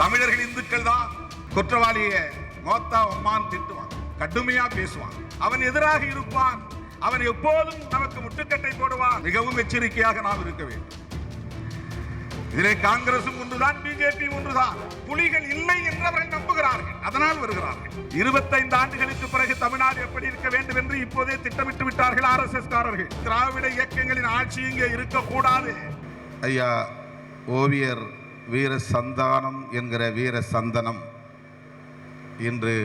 தமிழர்கள் இந்துக்கள் தான் குற்றவாளிய மோத்தா அம்மான் திட்டுவான் கடுமையா பேசுவான். அவன் எதிராக இருப்பான். அவன் எப்போதும் நமக்கு முட்டுக்கட்டை போடுவான். மிகவும் எச்சரிக்கையாக நாம் இருக்க வேண்டும். இதிலே காங்கிரசும் ஒன்றுதான் பிஜேபி ஒன்றுதான். புலிகள் இல்லை என்று அவர்கள் நம்புகிறார்கள். அதனால் வருகிறார்கள். இருபத்தைந்து ஆண்டுகளுக்கு பிறகு தமிழ்நாடு எப்படி இருக்க வேண்டும் என்று இப்போதே திட்டமிட்டு விட்டார்கள் ஆர் எஸ் எஸ் காரர்கள். திராவிட இயக்கங்களின் ஆட்சி இங்கே இருக்கக்கூடாது. ஐயா ஓவியர் வீர சந்தானம் என்கிற வீர சந்தனம் இன்று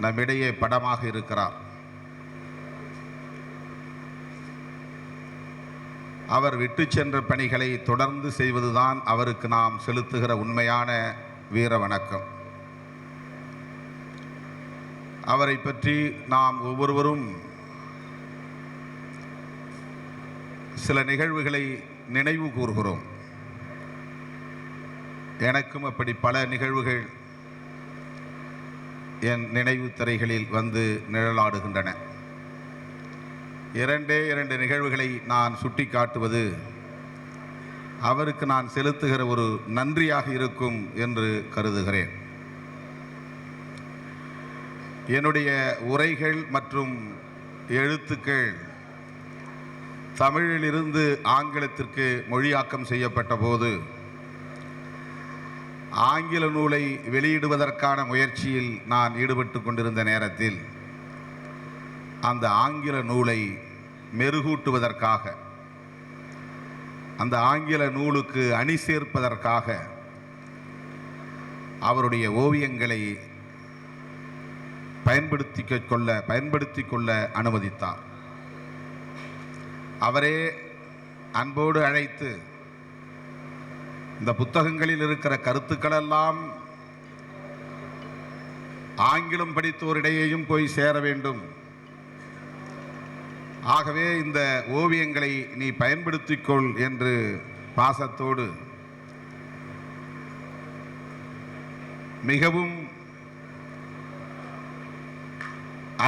நம்மிடையே படமாக இருக்கிறார். அவர் விட்டு சென்ற பணிகளை தொடர்ந்து செய்வதுதான் அவருக்கு நாம் செலுத்துகிற உண்மையான வீர வணக்கம். அவரை பற்றி நாம் ஒவ்வொருவரும் சில நிகழ்வுகளை நினைவு கூறுகிறோம். எனக்கும் அப்படி பல நிகழ்வுகள் என் நினைவு திரைகளில் வந்து நிழலாடுகின்றன. இரண்டே இரண்டு நிகழ்வுகளை நான் சுட்டி காட்டுவது அவருக்கு நான் செலுத்துகிற ஒரு நன்றியாக இருக்கும் என்று கருதுகிறேன். என்னுடைய உரைகள் மற்றும் எழுத்துக்கள் தமிழிலிருந்து ஆங்கிலத்திற்கு மொழியாக்கம் செய்யப்பட்ட போது ஆங்கில நூலை வெளியிடுவதற்கான முயற்சியில் நான் ஈடுபட்டு கொண்டிருந்த நேரத்தில் அந்த ஆங்கில நூலை மெருகூட்டுவதற்காக அந்த ஆங்கில நூலுக்கு அணி சேர்ப்பதற்காக அவருடைய ஓவியங்களை பயன்படுத்திக் கொள்ள பயன்படுத்திக் கொள்ள அனுமதித்தார். அவரே அன்போடு அழைத்து இந்த புத்தகங்களில் இருக்கிற கருத்துக்களெல்லாம் ஆங்கிலம் படித்தோரிடையேயும் போய் சேர வேண்டும். ஆகவே இந்த ஓவியங்களை நீ பயன்படுத்திக்கொள் என்று பாசத்தோடு மிகவும்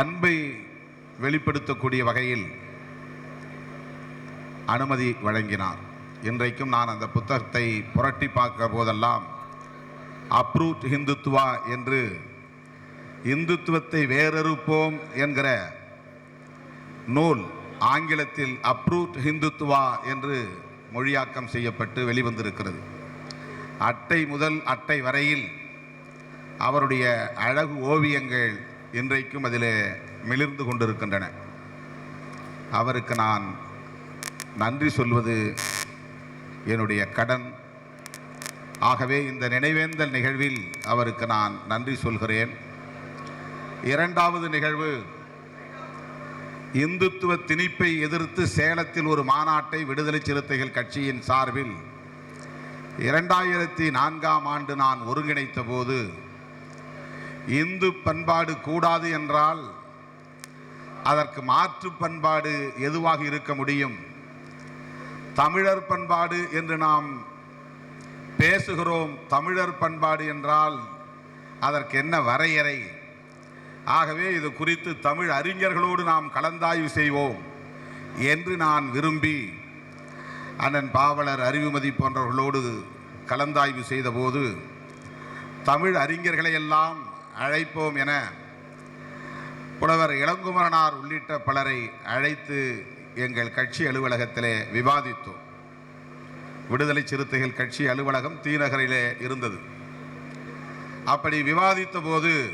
அன்பை வெளிப்படுத்தக்கூடிய வகையில் அனுமதி வழங்கினார். இன்றைக்கும் நான் அந்த புத்தகத்தை புரட்டி பார்க்கிற போதெல்லாம் அப்ரூட் ஹிந்துத்துவா என்று இந்துத்துவத்தை வேறறுப்போம் என்கிற நூல் ஆங்கிலத்தில் அப்ரூட் ஹிந்துத்துவா என்று மொழியாக்கம் செய்யப்பட்டு வெளிவந்திருக்கிறது. அட்டை முதல் அட்டை வரையில் அவருடைய அழகு ஓவியங்கள் இன்றைக்கும் அதிலே மிளிர்ந்து கொண்டிருக்கின்றன. அவருக்கு நான் நன்றி சொல்வது என்னுடைய கடன். ஆகவே இந்த நினைவேந்தல் நிகழ்வில் அவருக்கு நான் நன்றி சொல்கிறேன். இரண்டாவது நிகழ்வு இந்துத்துவ திணிப்பை எதிர்த்து சேலத்தில் ஒரு மாநாட்டை விடுதலை சிறுத்தைகள் கட்சியின் சார்பில் இரண்டாயிரத்தி நான்காம் ஆண்டு நான் ஒருங்கிணைத்த போது இந்து பண்பாடு கூடாது என்றால் அதற்கு மாற்று பண்பாடு எதுவாக இருக்க முடியும்? தமிழர் பண்பாடு என்று நாம் பேசுகிறோம் தமிழர் பண்பாடு என்றால் அதற்கு என்ன வரையறை? ஆகவே இது குறித்து தமிழ் அறிஞர்களோடு நாம் கலந்தாய்வு செய்வோம் என்று நான் விரும்பி அண்ணன் பாவலர் அறிவுமதி போன்றவர்களோடு கலந்தாய்வு செய்தபோது தமிழ் அறிஞர்களை எல்லாம் அழைப்போம் என புலவர் இளங்குமரனார் உள்ளிட்ட பலரை அழைத்து எங்கள் கட்சி அலுவலகத்திலே விவாதித்தோம். விடுதலை சிறுத்தைகள் கட்சி அலுவலகம் தீநகரிலே இருந்தது. அப்படி விவாதித்த போது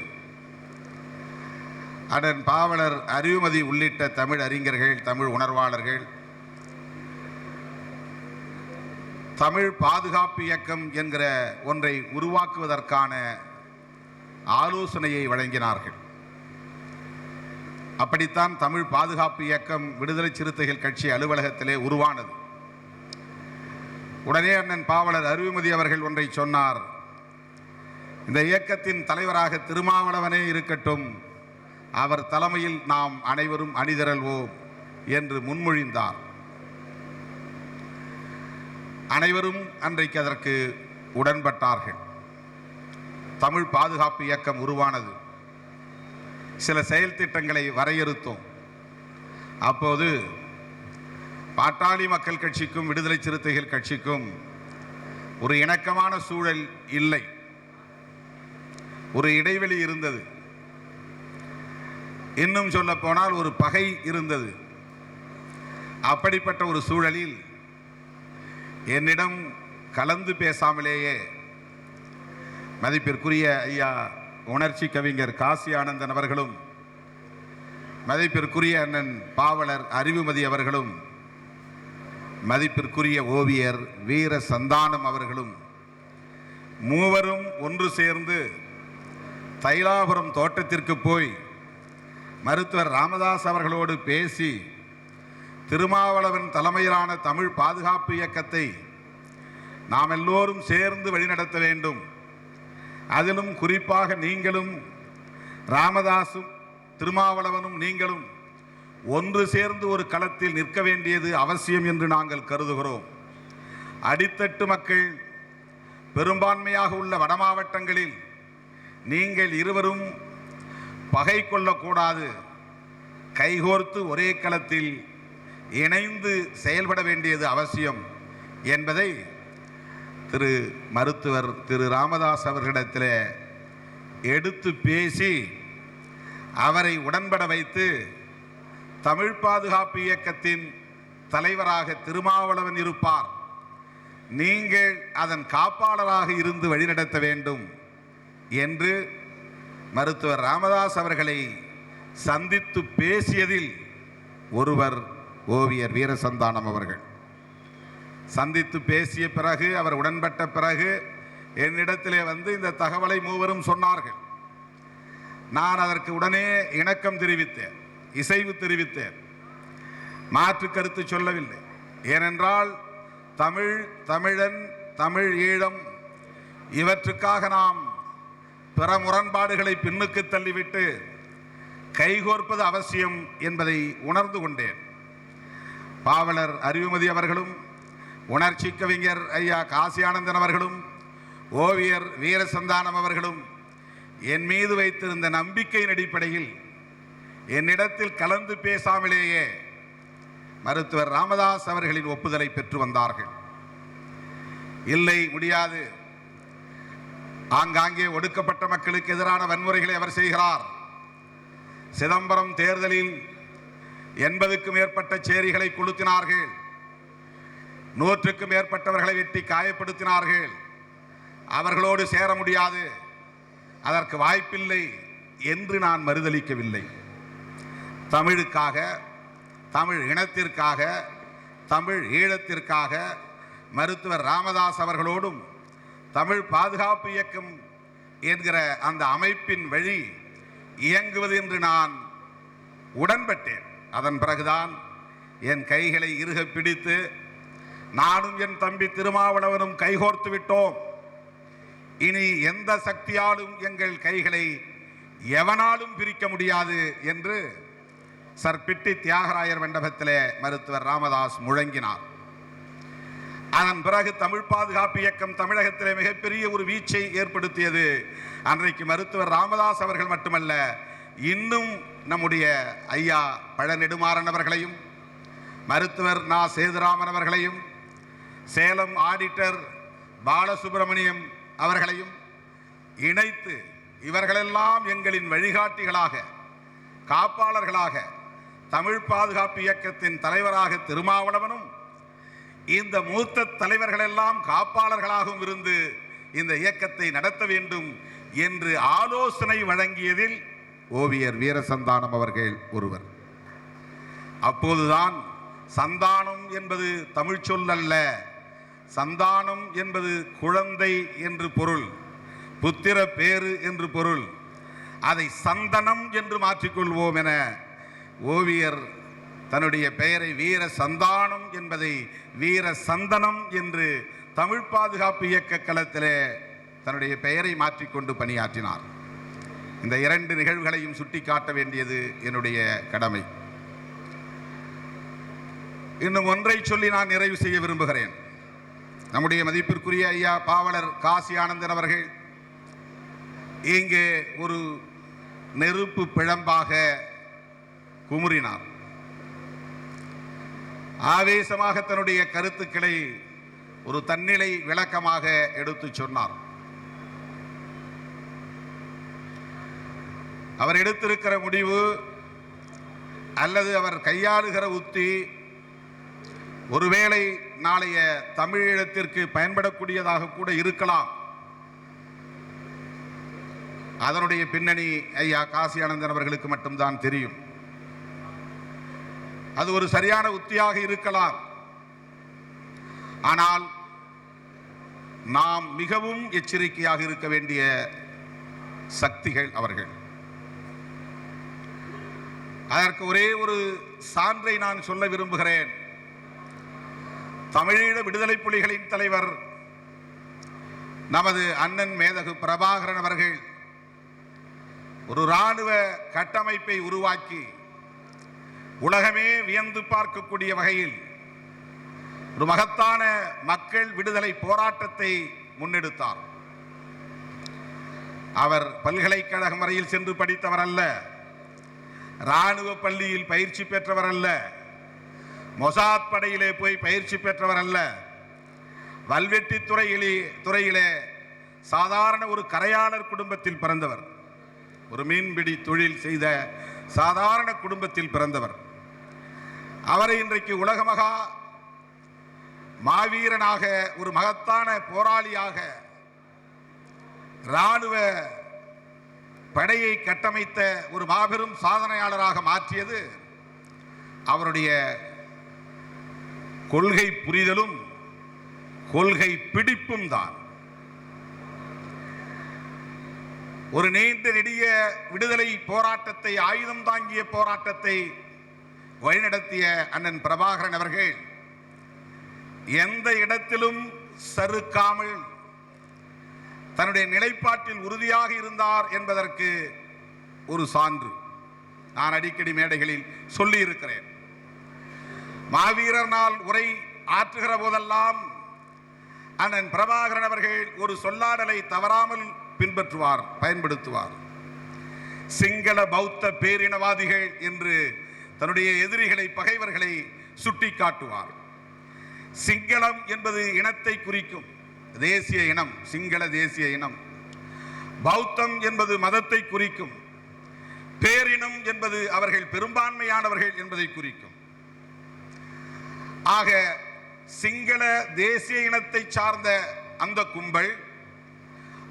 அண்ணன் பாவலர் அறிவுமதி உள்ளிட்ட தமிழ் அறிஞர்கள் தமிழ் உணர்வாளர்கள் தமிழ் பாதுகாப்பு இயக்கம் என்கிற ஒன்றை உருவாக்குவதற்கான ஆலோசனையை வழங்கினார்கள். அப்படித்தான் தமிழ் பாதுகாப்பு இயக்கம் விடுதலை சிறுத்தைகள் கட்சி அலுவலகத்திலே உருவானது. உடனே அண்ணன் பாவலர் அருவிமதி அவர்கள் ஒன்றை சொன்னார். இந்த இயக்கத்தின் தலைவராக திருமாவளவனே இருக்கட்டும். அவர் தலைமையில் நாம் அனைவரும் அணிதிரல்வோம் என்று முன்மொழிந்தார். அனைவரும் அன்றைக்கு அதற்கு உடன்பட்டார்கள். தமிழ் பாதுகாப்பு இயக்கம் உருவானது. சில செயல் திட்டங்களை வரையறுத்தோம். அப்போது பாட்டாளி மக்கள் கட்சிக்கும் விடுதலை சிறுத்தைகள் கட்சிக்கும் ஒரு இணக்கமான சூழல் இல்லை. ஒரு இடைவெளி இருந்தது. இன்னும் சொல்ல போனால் ஒரு பகை இருந்தது. அப்படிப்பட்ட ஒரு சூழலில் என்னிடம் கலந்து பேசாமலேயே மதிப்பிற்குரிய ஐயா உணர்ச்சி கவிஞர் காசி ஆனந்தன் அவர்களும் மதிப்பிற்குரிய அண்ணன் பாவலர் அறிவுமதி அவர்களும் மதிப்பிற்குரிய ஓவியர் வீர சந்தானம் அவர்களும் மூவரும் ஒன்று சேர்ந்து தைலாபுரம் தோட்டத்திற்கு போய் மருத்துவர் ராமதாஸ் அவர்களோடு பேசி திருமாவளவன் தலைமையிலான தமிழ் பாதுகாப்பு இயக்கத்தை நாம் எல்லோரும் சேர்ந்து வழிநடத்த வேண்டும். அதிலும் குறிப்பாக நீங்களும் ராமதாசும் திருமாவளவனும் நீங்களும் ஒன்று சேர்ந்து ஒரு களத்தில் நிற்க வேண்டியது அவசியம் என்று நாங்கள் கருதுகிறோம். அடித்தட்டு மக்கள் பெரும்பான்மையாக உள்ள வட மாவட்டங்களில் நீங்கள் இருவரும் பகை கொள்ளக்கூடாது. கைகோர்த்து ஒரே களத்தில் இணைந்து செயல்பட வேண்டியது அவசியம் என்பதை திரு மருத்துவர் திரு ராமதாஸ் அவர்களிடத்தில் எடுத்து பேசி அவரை உடன்பட வைத்து தமிழ் பாதுகாப்பு இயக்கத்தின் தலைவராக திருமாவளவன் இருப்பார். நீங்கள் அதன் காப்பாளராக இருந்து வழிநடத்த வேண்டும் என்று மருத்துவர் ராமதாஸ் அவர்களை சந்தித்து பேசியதில் ஒருவர் ஓவியர் வீரசந்தானம் அவர்கள். சந்தித்து பேசிய பிறகு அவர் உடன்பட்ட பிறகு என்னிடத்திலே வந்து இந்த தகவலை மூவரும் சொன்னார்கள். நான் அதற்கு உடனே இணக்கம் தெரிவித்தேன் இசைவு தெரிவித்தேன். மாற்று கருத்து சொல்லவில்லை. ஏனென்றால் தமிழ் தமிழன் தமிழ் ஈழம் இவற்றுக்காக நாம் பிற முரண்பாடுகளை பின்னுக்கு தள்ளிவிட்டு கைகோர்ப்பது அவசியம் என்பதை உணர்ந்து கொண்டேன். பாவலர் அறிவுமதி அவர்களும் உணர்ச்சி கவிஞர் ஐயா காசி ஆனந்தன் அவர்களும் ஓவியர் வீரசந்தானம் அவர்களும் என் மீது வைத்திருந்த நம்பிக்கையின் அடிப்படையில் என்னிடத்தில் கலந்து பேசாமலேயே மருத்துவர் ராமதாஸ் அவர்களின் ஒப்புதலை பெற்று வந்தார்கள். இல்லை முடியாது. ஆங்காங்கே ஒடுக்கப்பட்ட மக்களுக்கு எதிரான வன்முறைகளை அவர் செய்கிறார். சிதம்பரம் தேர்தலில் எண்பதுக்கும் மேற்பட்ட சேரிகளை கொளுத்தினார்கள். நூற்றுக்கும் மேற்பட்டவர்களை வெட்டி காயப்படுத்தினார்கள். அவர்களோடு சேர முடியாது. அதற்கு வாய்ப்பில்லை என்று நான் மறுதளிக்கவில்லை தமிழுக்காக தமிழ் இனத்திற்காக தமிழ் ஈழத்திற்காக மருத்துவர் ராமதாஸ் அவர்களோடும் தமிழ் பாதுகாப்பு இயக்கம் என்கிற அந்த அமைப்பின் வழி இயங்குவது என்று நான் உடன்பட்டேன். அதன் பிறகுதான் என் கைகளை இறுக பிடித்து நானும் என் தம்பி திருமாவளவனும் கைகோர்த்து விட்டோம். இனி எந்த சக்தியாலும் எங்கள் கைகளை எவனாலும் பிரிக்க முடியாது என்று சர்பிட்டி தியாகராயர் மண்டபத்திலே மருத்துவர் ராமதாஸ் முழங்கினார். அதன் பிறகு தமிழ் பாதுகாப்பு இயக்கம் தமிழகத்திலே மிகப்பெரிய ஒரு வீச்சை ஏற்படுத்தியது. அன்றைக்கு மருத்துவர் ராமதாஸ் அவர்கள் மட்டுமல்ல இன்னும் நம்முடைய ஐயா பழநெடுமாறன் அவர்களையும் மருத்துவர் நா. சேதுராமன் அவர்களையும் சேலம் ஆடிட்டர் பாலசுப்பிரமணியம் அவர்களையும் இணைத்து இவர்களெல்லாம் எங்களின் வழிகாட்டிகளாக காப்பாளர்களாக தமிழ் பாதுகாப்பு இயக்கத்தின் தலைவராக திருமாவளவனும் இந்த மூத்த தலைவர்களெல்லாம் காப்பாளர்களாகவும் இருந்து இந்த இயக்கத்தை நடத்த வேண்டும் என்று ஆலோசனை வழங்கியதில் ஓவியர் வீரசந்தானம் அவர்கள் ஒருவர். அப்போதுதான் சந்தானம் என்பது தமிழ் சொல் அல்ல. சந்தானம் என்பது குழந்தை என்று பொருள் புத்திர பேரு என்று பொருள். அதை சந்தனம் என்று மாற்றிக்கொள்வோம் என ஓவியர் தன்னுடைய பெயரை வீர சந்தானம் என்பதை வீர சந்தனம் என்று தமிழ் பாதுகாப்பு இயக்க களத்திலே தன்னுடைய பெயரை மாற்றிக்கொண்டு பணியாற்றினார். இந்த இரண்டு நிகழ்வுகளையும் சுட்டிக்காட்ட வேண்டியது என்னுடைய கடமை. இன்னும் ஒன்றை சொல்லி நான் நிறைவு செய்ய விரும்புகிறேன். நம்முடைய மதிப்பிற்குரிய ஐயா பாவலர் காசி ஆனந்தன் அவர்கள் இங்கே ஒரு நெருப்பு பிழம்பாக குமுறினார். ஆவேசமாக தன்னுடைய கருத்துக்களை ஒரு தன்னிலை விளக்கமாக எடுத்து சொன்னார். அவர் எடுத்திருக்கிற முடிவு அல்லது அவர் கையாளுகிற உத்தி ஒருவேளை நாளைய தமிழீழத்திற்கு பயன்படக்கூடியதாக கூட இருக்கலாம். அதனுடைய பின்னணி ஐயா காசி ஆனந்தன் அவர்களுக்கு மட்டும்தான் தெரியும். அது ஒரு சரியான உத்தியாக இருக்கலாம். ஆனால் நாம் மிகவும் எச்சரிக்கையாக இருக்க வேண்டிய சக்திகள் அவர்கள். அதற்கு ஒரே ஒரு சான்றை நான் சொல்ல விரும்புகிறேன். தமிழீழ விடுதலை புலிகளின் தலைவர் நமது அண்ணன் மேதகு பிரபாகரன் அவர்கள் ஒரு இராணுவ கட்டமைப்பை உருவாக்கி உலகமே வியந்து பார்க்கக்கூடிய வகையில் ஒரு மகத்தான மக்கள் விடுதலை போராட்டத்தை முன்னெடுத்தார். அவர் பல்கலைக்கழகம் வரையில் சென்று படித்தவர் அல்ல இராணுவ பள்ளியில் பயிற்சி பெற்றவர் அல்ல மொசாத் படையிலே போய் பயிற்சி பெற்றவர் அல்ல. வல்வெட்டி துறையிலே துறையிலே சாதாரண ஒரு கரையாளர் குடும்பத்தில் பிறந்தவர். ஒரு மீன்பிடி தொழில் செய்த சாதாரண குடும்பத்தில் பிறந்தவர். அவரை இன்றைக்கு உலகமகா மாவீரனாக ஒரு மகத்தான போராளியாக இராணுவ படையை கட்டமைத்த ஒரு மாபெரும் சாதனையாளராக மாற்றியது அவருடைய கொள்கை புரிதலும் கொள்கை பிடிப்பும் தான். ஒரு நீண்ட நெடிய விடுதலை போராட்டத்தை ஆயுதம் தாங்கிய போராட்டத்தை வழிநடத்திய அண்ணன் பிரபாகரன் அவர்கள் எந்த இடத்திலும் சறுக்காமல் தன்னுடைய நிலைப்பாட்டில் உறுதியாக இருந்தார் என்பதற்கு ஒரு சான்று. நான் அடிக்கடி மேடைகளில் சொல்லியிருக்கிறேன். மாவீரர் நாள் உரை ஆற்றுகிற போதெல்லாம் அண்ணன் பிரபாகரன் அவர்கள் ஒரு சொல்லாடலை தவறாமல் பின்பற்றுவார் பயன்படுத்துவார். சிங்கள பௌத்த பேரினவாதிகள் என்று தன்னுடைய எதிரிகளை பகைவர்களை சுட்டி காட்டுவார் சிங்களம் என்பது இனத்தை குறிக்கும் தேசிய இனம் சிங்கள தேசிய இனம். பௌத்தம் என்பது மதத்தை குறிக்கும் பேரினம் என்பது அவர்கள் பெரும்பான்மையானவர்கள் என்பதை குறிக்கும். ஆக சிங்கள தேசிய இனத்தை சார்ந்த அந்த கும்பல்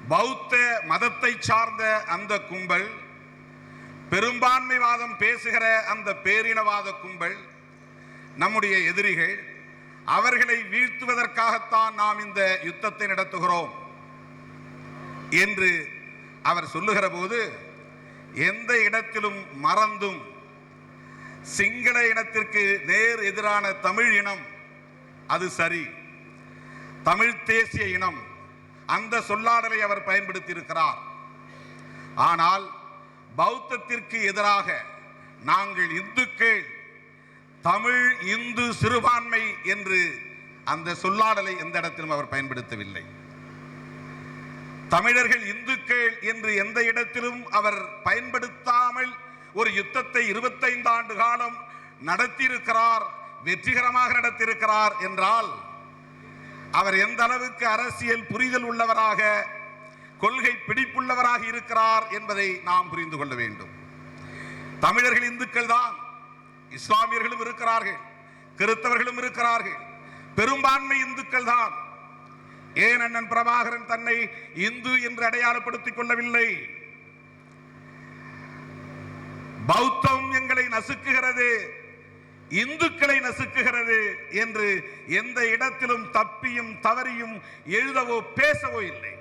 பௌத்த மதத்தை சார்ந்த அந்த கும்பல் பெரும்பான்மைவாதம் பேசுகிற அந்த பேரினவாத கும்பல் நம்முடைய எதிரிகள் அவர்களை வீழ்த்துவதற்காகத்தான் நாம் இந்த யுத்தத்தை நடத்துகிறோம் என்று அவர் சொல்லுகிற போது எந்த இடத்திலும் மறந்தும் சிங்கள இனத்திற்கு நேர் எதிரான தமிழ் இனம் அது சரி. தமிழ் தேசிய இனம் அந்த சொல்லாடலை அவர் பயன்படுத்தியிருக்கிறார். ஆனால் பௌத்தத்திற்கு எதிராக நாங்கள் இந்துக்கள் தமிழ் இந்து சிறுபான்மை என்று அந்த சொல்லாடலை எந்த இடத்திலும் அவர் பயன்படுத்தவில்லை. தமிழர்கள் இந்துக்கள் என்று எந்த இடத்திலும் அவர் பயன்படுத்தாமல் ஒரு யுத்தத்தை இருபத்தைந்து ஆண்டு காலம் நடத்தியிருக்கிறார் வெற்றிகரமாக நடத்தியிருக்கிறார் என்றால் அவர் எந்த அளவுக்கு அரசியல் புரிதல் உள்ளவராக கொள்கை பிடிப்புள்ளவராக இருக்கிறார் என்பதை நாம் புரிந்து கொள்ள வேண்டும். தமிழர்கள் இந்துக்கள் தான். இஸ்லாமியர்களும் இருக்கிறார்கள். கிறிஸ்தவர்களும் இருக்கிறார்கள். பெரும்பான்மை இந்துக்கள் தான். ஏன் அண்ணன் பிரபாகரன் தன்னை இந்து என்று அடையாளப்படுத்திக் கொள்ளவில்லை? பௌத்தம் எங்களை நசுக்குகிறது இந்துக்களை நசுக்குகிறது என்று எந்த இடத்திலும் தப்பியும் தவறியும் எழுதவோ பேசவோ இல்லை.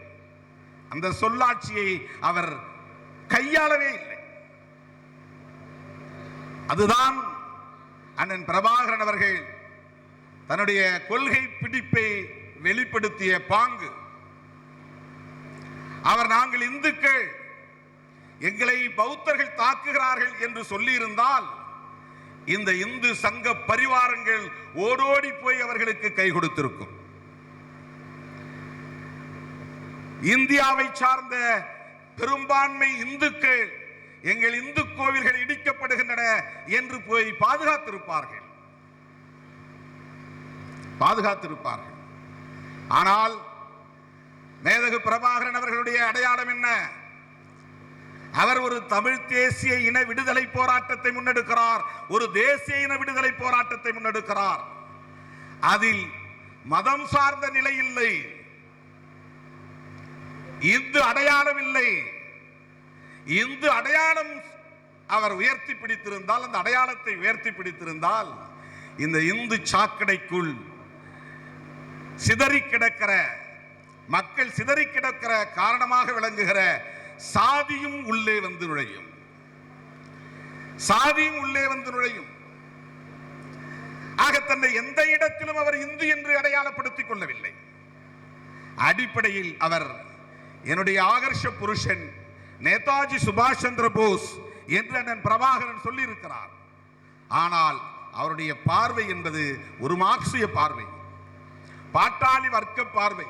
அந்த சொல்லாட்சியை அவர் கையாளவே இல்லை. அதுதான் அண்ணன் பிரபாகரன் அவர்கள் தன்னுடைய கொள்கை பிடிப்பை வெளிப்படுத்திய பாங்கு. அவர் நாங்கள் இந்துக்கள் எங்களை பௌத்தர்கள் தாக்குகிறார்கள் என்று சொல்லியிருந்தால் இந்த இந்து சங்க பரிவாரங்கள் ஓடோடி போய் அவர்களுக்கு கை கொடுத்திருக்கும். இந்தியாவை சார்ந்த பெரும்பான்மை இந்துக்கள் எங்கள் இந்து கோவில்கள் இடிக்கப்படுகின்றன என்று போய் பாதுகாத்திருப்பார்கள். பாதுகாத்திருப்பார்கள். ஆனால் மேதகு பிரபாகரன் அவர்களுடைய அடையாளம் என்ன? அவர் ஒரு தமிழ் தேசிய இன விடுதலை போராட்டத்தை முன்னெடுக்கிறார். ஒரு தேசிய இன விடுதலை போராட்டத்தை முன்னெடுக்கிறார். அதில் மதம் சார்ந்த நிலை இல்லை. இந்து அடையாளம் இல்லை. இந்து அடையாளம் அவர் உயர்த்தி பிடித்திருந்தால் அந்த அடையாளத்தை உயர்த்தி பிடித்திருந்தால் இந்த இந்து சாக்கடைக்குள் சிதறி கிடக்கிற மக்கள் சிதறி கிடக்கிற காரணமாக விளங்குகிற சாதியும் உள்ளே வந்து நுழையும். சாதியும் உள்ளே வந்து நுழையும். ஆக தன்னை எந்த இடத்திலும் அவர் இந்து என்று அடையாளப்படுத்திக் கொள்ளவில்லை. அடிப்படையில் அவர் என்னுடைய ஆகர்ஷ புருஷன் நேதாஜி சுபாஷ் சந்திர போஸ் என்று அண்ணன் பிரபாகரன் சொல்லியிருக்கிறார். ஆனால் அவருடைய பார்வை என்பது ஒரு மார்க்சிய பார்வை. பாட்டாளி வர்க்க பார்வை.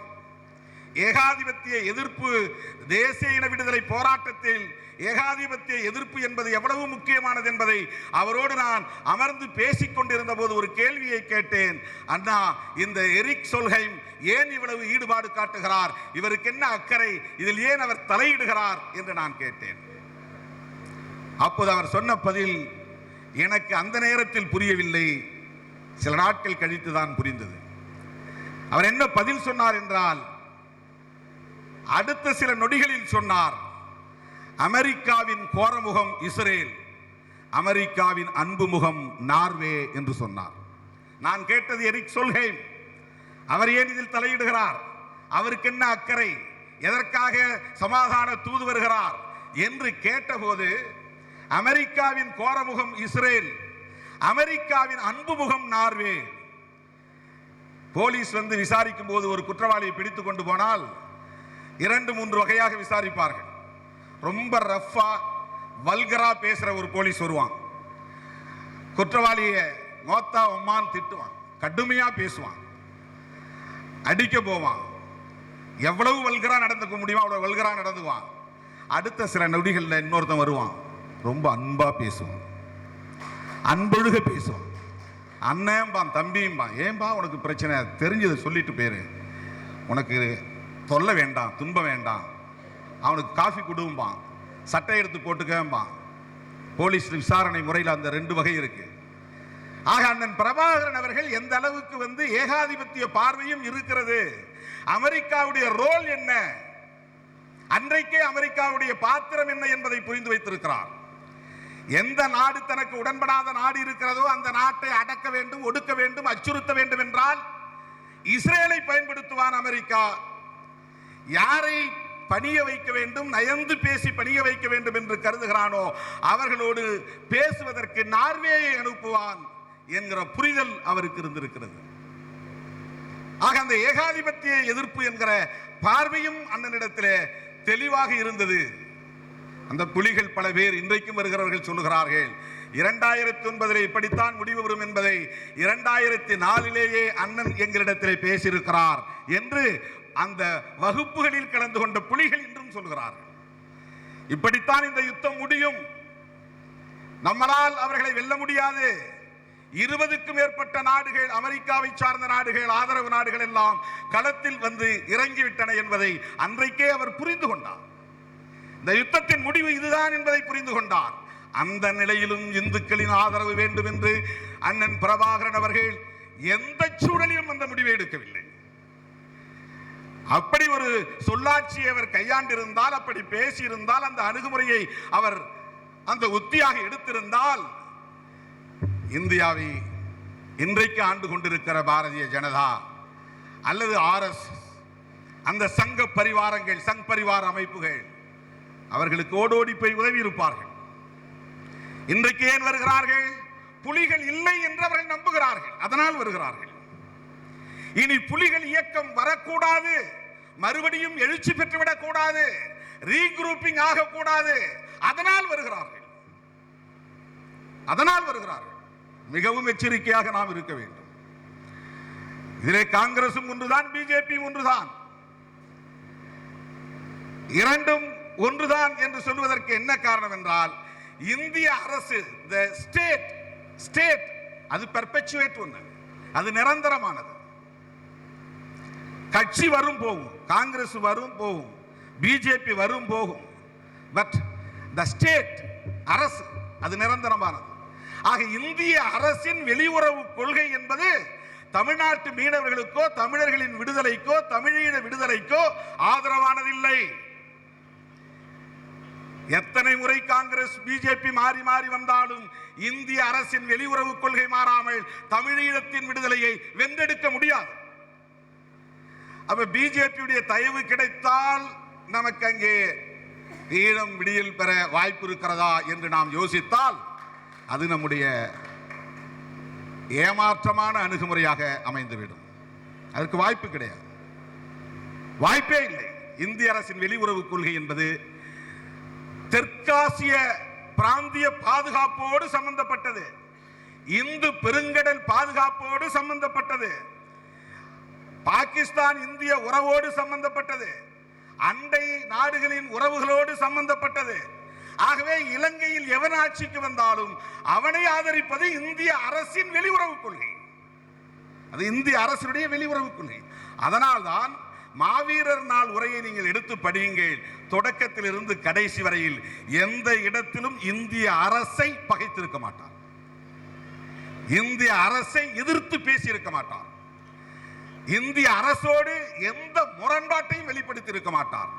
ஏகாதிபத்திய எதிர்ப்பு தேசிய இன விடுதலை போராட்டத்தில் ஏகாதிபத்திய எதிர்ப்பு என்பது எவ்வளவு முக்கியமானது என்பதை அவரோடு நான் அமர்ந்து பேசிக் கொண்டிருந்த போது ஒரு கேள்வியை கேட்டேன். அண்ணா இந்த எரிக் சொல்கைம் ஏன் இவ்வளவு ஈடுபாடு காட்டுகிறார்? இவருக்கு என்ன அக்கறை? இதில் ஏன் அவர் தலையிடுகிறார்? என்று நான் கேட்டேன். அப்போது அவர் சொன்ன பதில் எனக்கு அந்த நேரத்தில் புரியவில்லை. சில நாட்கள் கழித்து தான் புரிந்தது. அவர் என்ன பதில் சொன்னார் என்றால் அடுத்த சில நொடிகளில் சொன்னார் அமெரிக்காவின் கோரமுகம் இஸ்ரேல் அமெரிக்காவின் அன்பு முகம் நார்வே என்று சொன்னார். நான் கேட்டது எரிக் சொல்கேன். அவர் ஏன் இதில் தலையிடுகிறார்? அவருக்கு என்ன அக்கறை? எதற்காக சமாதான தூது வருகிறார்? என்று கேட்டபோது அமெரிக்காவின் கோரமுகம் இஸ்ரேல் அமெரிக்காவின் அன்பு முகம் நார்வே. போலீஸ் வந்து விசாரிக்கும் போது ஒரு குற்றவாளியை பிடித்து கொண்டு போனால் இரண்டு மூன்று வகையாக விசாரிப்பார்கள். ரொம்ப ரஃப்பாக வல்கரா பேசுற ஒரு போலீஸ் வருவான். குற்றவாளியை மோத்தா உம்மான் திட்டுவான். கடுமையா பேசுவான். அடிக்க போவான். எவ்வளவு வல்கரா நடந்துக்க முடியுமோ அவ்வளவு வல்கரா நடந்துவான் அடுத்த சில நொடிகளில் இன்னொருத்தன் வருவான். ரொம்ப அன்பா பேசுவான். அன்பொழுக பேசுவான். அண்ணன்பான் தம்பியும்பான். ஏன்பா உனக்கு பிரச்சனை? தெரிஞ்சதை சொல்லிட்டு போயிரு. உனக்கு தொல்லை வேண்டாம் துன்பம் வேண்டாம். அவனுக்கு காஃபி கொடும்பான். சட்டை எடுத்து போட்டுக்கம்பான். போலீஸ் விசாரணை முறையில் அந்த ரெண்டு வகை இருக்கு. ஆக அண்ணன் பிரபாகரன் அவர்கள் எந்த அளவுக்கு வந்து ஏகாதிபத்திய பார்வையும் இருக்கிறது? அமெரிக்காவுடைய ரோல் என்ன? அன்றைக்கே அமெரிக்காவுடைய பாத்திரம் என்ன என்பதை புரிந்து வைத்திருக்கிறார். எந்த நாடு தனக்கு உடன்படாத நாடு இருக்கிறதோ அந்த நாட்டை அடக்க வேண்டும் ஒடுக்க வேண்டும் அச்சுறுத்த வேண்டும் என்றால் இஸ்ரேலை பயன்படுத்துவான் அமெரிக்கா. யாரை பணிய வைக்க வேண்டும் நயந்து பேசி பணிய வைக்க வேண்டும் என்று கருதுகிறானோ அவர்களோடு பேசுவதற்கு நார்வேயை அனுப்புவான் என்கிற புரிதல் அவருக்கு இருந்திருக்கிறது. ஆக அந்த ஏகாதிபத்திய எதிர்ப்பு என்கிற பார்வையும் அண்ணனிடத்திலே தெளிவாக இருந்தது. அந்த புலிகள் பல பேர் இன்றைக்கும் வருகிறவர்கள் சொல்லுகிறார்கள் இரண்டாயிரத்தி ஒன்பதில் இப்படித்தான் முடிவு வரும் என்பதை இரண்டாயிரத்தி நாலிலேயே அண்ணன் எங்களிடத்திலே பேசியிருக்கிறார் என்று அந்த வகுப்புகளில் கலந்து கொண்ட புலிகள் என்றும் சொல்கிறார்கள். இப்படித்தான் இந்த யுத்தம் முடியும். நம்மளால் அவர்களை வெல்ல முடியாது. இருபதுக்கும் மேற்பட்ட நாடுகள் அமெரிக்காவை சார்ந்த நாடுகள் ஆதரவு நாடுகள் எல்லாம் களத்தில் வந்து இறங்கிவிட்டன என்பதை அன்றைக்கே அவர் புரிந்து கொண்டார். இந்த யுத்தத்தின் முடிவு இதுதான் என்பதை புரிந்து கொண்டார். அந்த நிலையிலும் இந்துக்களின் ஆதரவு வேண்டும் என்று அண்ணன் பிரபாகரன் அவர்கள் எந்த சூழலிலும் அந்த முடிவை எடுக்கவில்லை. அப்படி ஒரு சொல்லாட்சியை அவர் கையாண்டிருந்தால் அப்படி பேசியிருந்தால் அந்த அணுகுமுறையை அவர் அந்த உத்தியாக எடுத்திருந்தால் இந்தியாவை இன்றைக்கு ஆண்டு கொண்டிருக்கிற பாரதிய ஜனதா அல்லது ஆர்எஸ் அந்த சங்க பரிவாரங்கள் சங் பரிவார அமைப்புகள் அவர்களுக்கு ஓடோடி போய் உதவி இருப்பார்கள் இன்றைக்கு ஏன் வருகிறார்கள்? புலிகள் இல்லை என்று அவர்கள் நம்புகிறார்கள். அதனால் வருகிறார்கள். இனி புலிகள் இயக்கம் வரக்கூடாது. மறுபடியும் எழுச்சி பெற்றுவிடக் கூடாது ரீக்ரூப்பிங் ஆகக்கூடாது. அதனால் வருகிறார்கள். அதனால் வருகிறார்கள். மிகவும் எச்சரிக்கையாக நாம் இருக்க வேண்டும். இதிலே காங்கிரசும் ஒன்றுதான் பிஜேபி ஒன்றுதான். இரண்டும் ஒன்றுதான் என்று சொல்வதற்கு என்ன காரணம் என்றால் இந்திய அரசு த ஸ்டேட் ஸ்டேட் அது பெர்பெச்சுவேட் ஒன்று அது நிரந்தரமானது. கட்சி வரும் போகும் காங்கிரஸ் வரும் போகும் பிஜேபி வரும் போகும். பட் த ஸ்டேட் அரசு அது நிரந்தரமானது. ஆக இந்திய அரசின் வெளியுறவு கொள்கை என்பது தமிழ்நாட்டு மீனவர்களுக்கோ தமிழர்களின் விடுதலைக்கோ தமிழீழ விடுதலைக்கோ ஆதரவானதில்லை. எத்தனை முறை காங்கிரஸ் பிஜேபி மாறி மாறி வந்தாலும் இந்திய அரசின் வெளியுறவு கொள்கை மாறாமல் தமிழீழத்தின் விடுதலையை வென்றெடுக்க முடியாது. அப்ப பிஜேபியுடைய தயவு கிடைத்தால் நமக்கு அங்கே ஈழம் விடியல் பெற வாய்ப்பு இருக்கிறதா என்று நாம் யோசித்தால் அது நம்முடைய ஏமாற்றமான அணுகுமுறையாக அமைந்துவிடும். அதற்கு வாய்ப்பு கிடையாது. வாய்ப்பே இல்லை. இந்திய அரசின் வெளியுறவு கொள்கை என்பது தெற்காசிய பிராந்திய பாதுகாப்போடு சம்பந்தப்பட்டது. இந்து பெருங்கடல் பாதுகாப்போடு சம்பந்தப்பட்டது. பாகிஸ்தான் இந்திய உறவோடு சம்பந்தப்பட்டது. அண்டை நாடுகளின் உறவுகளோடு சம்பந்தப்பட்டது. ஆகவே இலங்கையில் எவன் ஆட்சிக்கு வந்தாலும் அவனை ஆதரிப்பது இந்திய அரசின் வெளியுறவு கொள்கை. அது இந்திய அரசுடைய வெளியுறவு கொள்கை. அதனால்தான் மாவீரர் நாள் உரையை நீங்கள் எடுத்து படியுங்கள். தொடக்கத்திலிருந்து கடைசி வரையில் எந்த இடத்திலும் இந்திய அரசை பகைத்திருக்க மாட்டார் இந்திய அரசை எதிர்த்து பேசியிருக்க மாட்டார் இந்திய அரசோடு எந்த முரண்பாட்டையும் வெளிப்படுத்தி இருக்க மாட்டார்.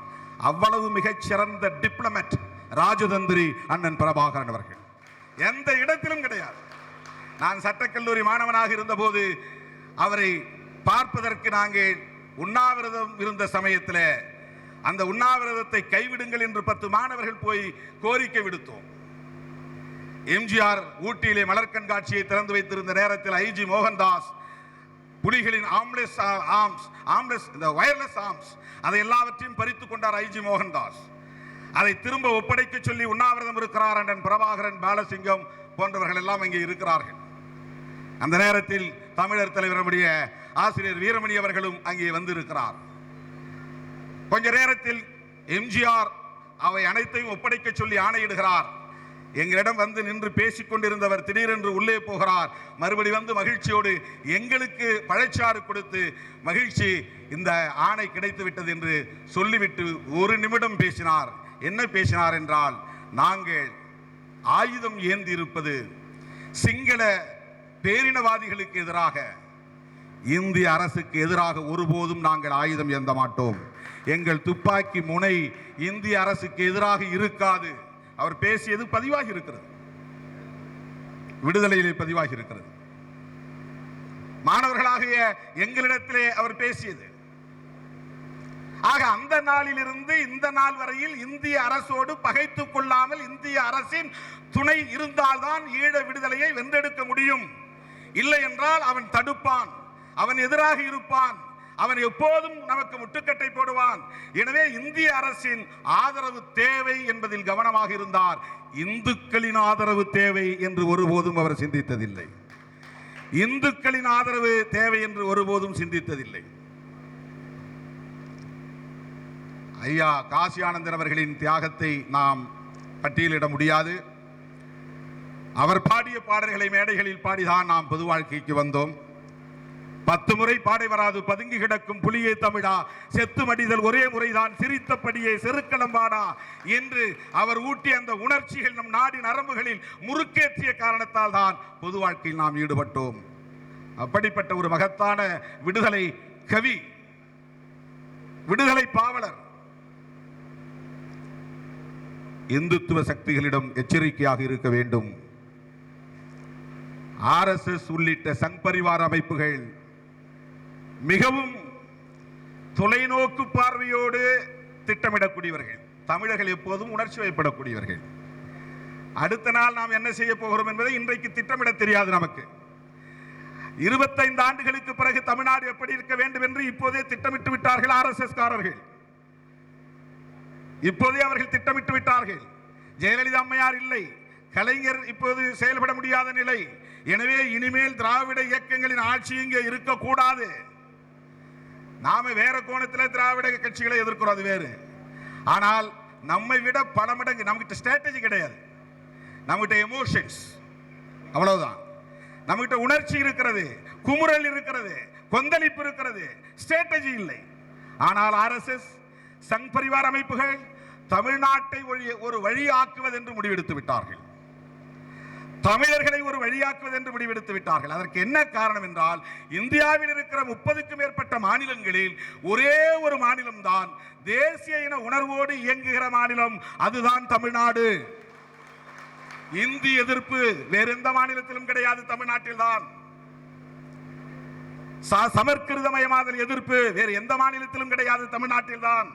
அவ்வளவு மிகச்சிறந்த டிப்ளமேட் ராஜதந்திரி அண்ணன் பிரபாகரன் அவர்கள். எந்த இடத்திலும் கிடையாது. நான் சட்டக்கல்லூரி மாணவனாக இருந்தபோது அவரை பார்ப்பதற்கு நாங்கள் உண்ணாவிரதம் இருந்த சமயத்தில் அந்த உண்ணாவிரதத்தை கைவிடுங்கள் என்று பத்து மாணவர்கள் போய் கோரிக்கை விடுத்தோம். எம்ஜிஆர் ஊட்டியிலே மலர் கண்காட்சியை திறந்து வைத்திருந்த நேரத்தில் ஐஜி மோகன்தாஸ் புலிகளின் ஆம்லெஸ் ஆர்ம்ஸ் ஆம்லெஸ் இந்த வயர்லெஸ் ஆர்ம்ஸ் அதை எல்லாவற்றையும் பறித்துக் கொண்டார் ஐஜி மோகன்தாஸ். அதை திரும்ப ஒப்படைக்க சொல்லி உண்ணாவிரதம் இருக்கிறார் அண்ணன் பிரபாகரன் பாலசிங்கம் போன்றவர்கள் எல்லாம் இங்கே இருக்கிறார்கள். அந்த நேரத்தில் தமிழர் தலைவர் நம்முடைய ஆசிரியர் வீரமணி அவர்களும் அங்கே வந்திருக்கிறார். கொஞ்ச நேரத்தில் எம்ஜிஆர் அவை அனைத்தையும் ஒப்படைக்க சொல்லி ஆணையிடுகிறார். எங்களிடம் வந்து நின்று பேசிக் கொண்டிருந்தவர் திடீரென்று உள்ளே போகிறார். மறுபடி வந்து மகிழ்ச்சியோடு எங்களுக்கு பழச்சாறு கொடுத்து மகிழ்ச்சி இந்த ஆணை கிடைத்து விட்டது என்று சொல்லிவிட்டு ஒரு நிமிடம் பேசினார். என்ன பேசினார் என்றால் நாங்கள் ஆயுதம் ஏந்தி இருப்பது சிங்கள பேரினவாதிகளுக்கு எதிராக இந்திய அரசுக்கு எதிராக ஒருபோதும் நாங்கள் ஆயுதம் ஏந்த மாட்டோம். எங்கள் துப்பாக்கி முனை இந்திய அரசுக்கு எதிராக இருக்காது. அவர் பேசியது பதிவாகி இருக்கிறது. விடுதலையிலே பதிவாகி இருக்கிறது. மாணவர்களாகிய எங்களிடத்திலே அவர் பேசியது. ஆக அந்த நாளிலிருந்து இந்த நாள் வரையில் இந்திய அரசோடு பகைத்துக் கொள்ளாமல் இந்திய அரசின் துணை இருந்தால்தான் ஈழ விடுதலையை வென்றெடுக்க முடியும். இல்லை என்றால் அவன் தடுப்பான். அவன் எதிராக இருப்பான். அவன் எப்போதும் நமக்கு முட்டுக்கட்டை போடுவான். எனவே இந்திய அரசின் ஆதரவு தேவை என்பதில் கவனமாக இருந்தார். இந்துக்களின் ஆதரவு தேவை என்று ஒருபோதும் அவர் சிந்தித்ததில்லை. இந்துக்களின் ஆதரவு தேவை என்று ஒருபோதும் சிந்தித்ததில்லை. ஐயா காசி ஆனந்தன் அவர்களின் தியாகத்தை நாம் பட்டியலிட முடியாது. அவர் பாடிய பாடல்களை மேடைகளில் பாடிதான் நாம் பொது வாழ்க்கைக்கு வந்தோம். பத்து முறை பாடை வராது பதுங்கி கிடக்கும் புலியே தமிழா செத்து மடிதல் ஒரே முறைதான் சிரித்தபடியே செருக்களம்பாடா என்று அவர் ஊட்டிய அந்த உணர்ச்சிகள் நம் நாடி நரம்புகளில் முறுக்கேற்றிய காரணத்தால் தான் பொது வாழ்க்கையில் நாம் ஈடுபட்டோம். அப்படிப்பட்ட ஒரு மகத்தான விடுதலை கவி விடுதலை பாவலர் இந்துத்துவ சக்திகளிடம் எச்சரிக்கையாக இருக்க வேண்டும். ஆர்எஸ்எஸ் உள்ளிட்ட சங் பரிவார அமைப்புகள் மிகவும் தொலைநோக்கு பார்வையோடு திட்டமிடக்கூடியவர்கள். தமிழர்கள் எப்போதும் உணர்ச்சி வயப்படக்கூடியவர்கள் அடுத்த நாள் நாம் என்ன செய்ய போகிறோம் என்பதை இன்றைக்கு திட்டமிட தெரியாது நமக்கு. இருபத்தைந்து ஆண்டுகளுக்கு பிறகு தமிழ்நாடு எப்படி இருக்க வேண்டும் என்று இப்போதே திட்டமிட்டு விட்டார்கள் ஆர்எஸ்எஸ் காரர்கள். இப்போதே அவர்கள் திட்டமிட்டு விட்டார்கள். ஜெயலலிதா அம்மையார் இல்லை. கலைஞர் இப்போது செயல்பட முடியாத நிலை. எனவே இனிமேல் திராவிட இயக்கங்களின் ஆட்சி இங்கே இருக்கக்கூடாது. நாம வேற கோணத்தில் திராவிட கட்சிகளை எதிர்க்கிறோம் அது வேறு. ஆனால் நம்மை விட பல மடங்கு நம்மகிட்ட ஸ்ட்ராட்டஜி கிடையாது. நம்மகிட்ட எமோஷன்ஸ் அவ்வளவுதான். நம்மகிட்ட உணர்ச்சி இருக்கிறது குமுறல் இருக்கிறது கொந்தளிப்பு இருக்கிறது ஸ்ட்ராட்டஜி இல்லை. ஆனால் ஆர்எஸ்எஸ் சங் பரிவார் அமைப்புகள் தமிழ்நாட்டை ஒரு- ஒரு வழியாக்குவது என்று முடிவெடுத்து விட்டார்கள். தமிழர்களை ஒரு வழியாக்குவது என்று முடிவெடுத்து விட்டார்கள். அதற்கு என்ன காரணம் என்றால் இந்தியாவில் இருக்கிற முப்பதுக்கும் மேற்பட்ட மாநிலங்களில் ஒரே ஒரு மாநிலம்தான் தேசிய இன உணர்வோடு இயங்குகிற மாநிலம் அதுதான் தமிழ்நாடு. இந்தி எதிர்ப்பு வேற எந்த மாநிலத்திலும் கிடையாது தமிழ்நாட்டில்தான். ச- சமற்கிருதமயமாதல் எதிர்ப்பு வேறு எந்த மாநிலத்திலும் கிடையாது தமிழ்நாட்டில்தான்.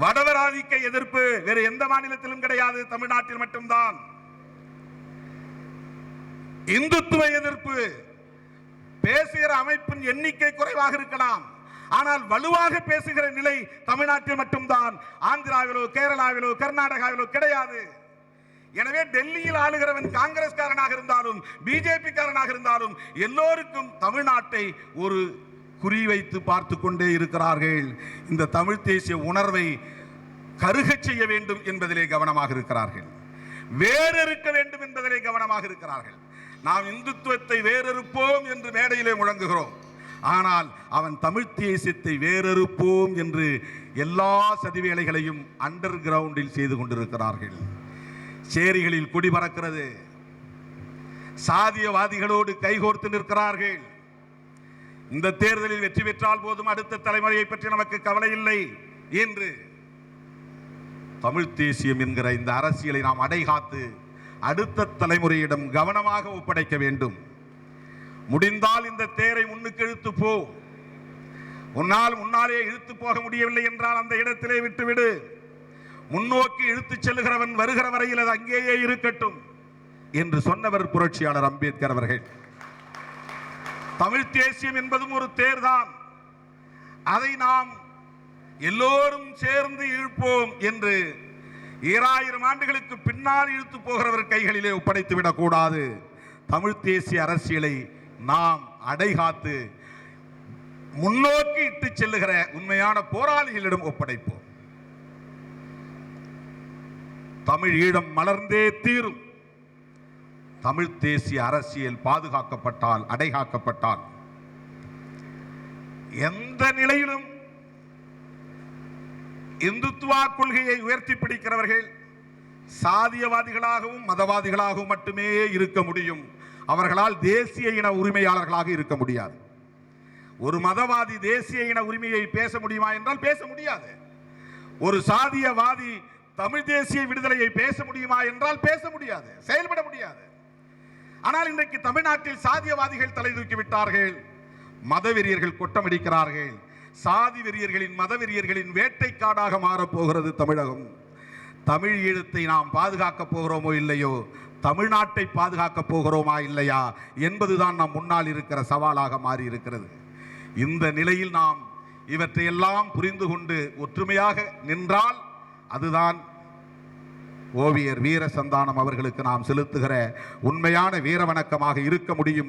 வடவராதிக்க எதிர்ப்பு வேறு எந்த மாநிலத்திலும் கிடையாது தமிழ்நாட்டில் மட்டும்தான். இந்துத்துவ எதிர்ப்பு பேசுகிற அமைப்பின் எண்ணிக்கை குறைவாக இருக்கலாம். ஆனால் வலுவாக பேசுகிற நிலை தமிழ்நாட்டில் மட்டும்தான். ஆந்திராவிலோ கேரளாவிலோ கர்நாடகாவிலோ கிடையாது. எனவே டெல்லியில் ஆளுகிறவன் காங்கிரஸ்காரனாக இருந்தாலும் பிஜேபி காரனாக இருந்தாலும் எல்லோருக்கும் தமிழ்நாட்டை ஒரு குறிவைத்து பார்த்து கொண்டே இருக்கிறார்கள். இந்த தமிழ் தேசிய உணர்வை கருகச் செய்ய வேண்டும் என்பதிலே கவனமாக இருக்கிறார்கள். வேறறுக்க வேண்டும் என்பதிலே கவனமாக இருக்கிறார்கள். நாம் இந்துத்துவத்தை வேறறுப்போம் என்று மேடையிலே முழங்குகிறோம். ஆனால் அவன் தமிழ் தேசியத்தை வேறறுப்போம் என்று எல்லா சதிவேலைகளையும் அண்டர் கிரவுண்டில் செய்து கொண்டிருக்கிறார்கள். சேரிகளில் குடி பறக்கிறது. சாதியவாதிகளோடு கைகோர்த்து நிற்கிறார்கள். இந்த தேர்தலில் வெற்றி பெற்றால் போதும் அடுத்த தலைமுறையை பற்றி நமக்கு கவலை இல்லை என்று தமிழ் தேசியம் என்கிற இந்த அரசியலை நாம் அடைகாத்து அடுத்த தலைமுறையிடம் கவனமாக ஒப்படைக்க வேண்டும். முடிந்தால் இந்த தேரை முன்னுக்கு இழுத்து போ. உன்னால் முன்னாலே இழுத்து போக முடியவில்லை என்றால் அந்த இடத்திலே விட்டுவிடு. முன்னோக்கி இழுத்துச் செல்கிறவன் வருகிற வரையில் அது அங்கேயே இருக்கட்டும் என்று சொன்னவர் புரட்சியாளர் அம்பேத்கர் அவர்கள். தமிழ் தேசியம் என்பதும் ஒரு தேர்தான். அதை நாம் எல்லோரும் சேர்ந்து இழுப்போம் என்று ஈராயிரம் ஆண்டுகளுக்கு பின்னால் இழுத்து போகிறவர் கைகளிலே ஒப்படைத்து விடக்கூடாது. தமிழ் தேசிய அரசியலை நாம் அடைகாத்து முன்னோக்கி இட்டு செல்லுகிற உண்மையான போராளிகளிடம் ஒப்படைப்போம். தமிழ் ஈழம் மலர்ந்தே தீரும். தமிழ் தேசிய அரசியல் பாதுகாக்கப்பட்டால் அடைகாக்கப்பட்டால் எந்த நிலையிலும் இந்துத்துவா கொள்கையை உயர்த்தி பிடிக்கிறவர்கள் சாதியவாதிகளாகவும் மதவாதிகளாகவும் மட்டுமே இருக்க முடியும். அவர்களால் தேசிய இன உரிமையாளர்களாக இருக்க முடியாது. ஒரு மதவாதி தேசிய இன உரிமையை பேச முடியுமா என்றால் பேச முடியாது. ஒரு சாதியவாதி தமிழ் தேசிய விடுதலையை பேச முடியுமா என்றால் பேச முடியாது. செயல்பட முடியாது. ஆனால் இன்றைக்கு தமிழ்நாட்டில் சாதியவாதிகள் தலை தூக்கி விட்டார்கள். மதவெறியர்கள் கொட்டமடிக்கிறார்கள். சாதி வெறியர்களின் மத வெறியர்களின் வேட்டைக்காடாக மாறப்போகிறது தமிழகம். தமிழ் ஈழத்தை நாம் பாதுகாக்கப் போகிறோமோ இல்லையோ? தமிழ்நாட்டை பாதுகாக்கப் போகிறோமா இல்லையா? என்பதுதான் நம் முன்னால் இருக்கிற சவாலாக மாறி இருக்கிறது இந்த நிலையில் நாம் இவற்றையெல்லாம் புரிந்து கொண்டு ஒற்றுமையாக நின்றால் அதுதான் ஓவியர் வீர சந்தானம் அவர்களுக்கு நாம் செலுத்துகிற உண்மையான வீரவணக்கமாக இருக்க முடியும்.